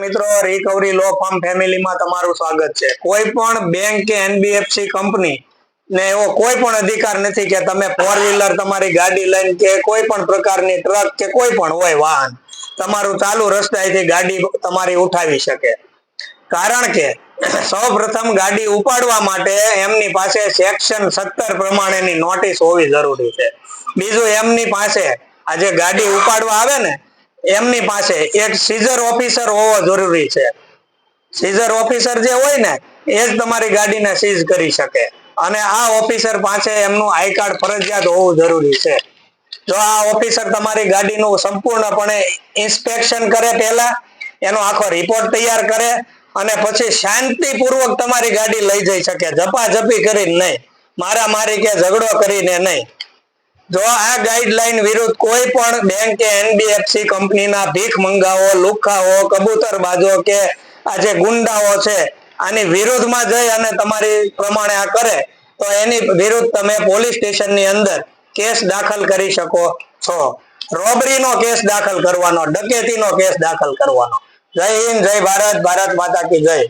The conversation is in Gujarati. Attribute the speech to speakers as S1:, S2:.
S1: મિત્રો રિકવરી લો ફાર્મ ફેમિલીમાં તમારું સ્વાગત છે. કોઈ પણ બેંક કે એનબીએફસી કંપની ને એવો કોઈ પણ અધિકાર નથી કે તમે ફોર વ્હીલર તમારી ગાડી લઈને કે કોઈ પણ પ્રકારની ટ્રક કે કોઈ પણ હોય વાહન, તમારું ચાલુ રસ્તાએથી ગાડી તમારી ઉઠાવી શકે. કારણ કે સૌ પ્રથમ ગાડી ઉપાડવા માટે એમની પાસે સેક્શન સત્તર પ્રમાણેની નોટિસ હોવી જરૂરી છે. બીજું, એમની પાસે આજે ગાડી ઉપાડવા આવે ને એમની પાસે એક સીઝર ઓફિસર હોવો જરૂરી છે. સીઝર ઓફિસર જે હોય ને, એ જ તમારી ગાડીને સીઝ કરી શકે. અને આ ઓફિસર પાસે એમનું આઈ કાર્ડ ફરજિયાત હોવું જરૂરી છે. જો આ ઓફિસર તમારી ગાડીનું સંપૂર્ણપણે ઇન્સ્પેક્શન કરે પહેલા, એનો આખો રિપોર્ટ તૈયાર કરે અને પછી શાંતિપૂર્વક તમારી ગાડી લઈ જઈ શકે. ઝપાઝપી કરીને નહીં. મારા મારી કે ઝઘડો કરીને નહીં. જો આ ગાઈડલાઈન વિરુદ્ધ કોઈ પણ બેંક કે એનબીએફસી કંપનીના ભીખ મંગાવો લુખાઓ કબૂતરબાજો કે આ જે ગુંડાઓ છે, આની વિરુદ્ધમાં જઈ અને તમારી પ્રમાણે આ કરે, તો એની વિરુદ્ધ તમે પોલીસ સ્ટેશનની અંદર કેસ દાખલ કરી શકો છો. રોબરીનો કેસ દાખલ કરવાનો, ડકેતીનો કેસ દાખલ કરવાનો. જય હિન્દ, જય ભારત ભારત માતા કી જય.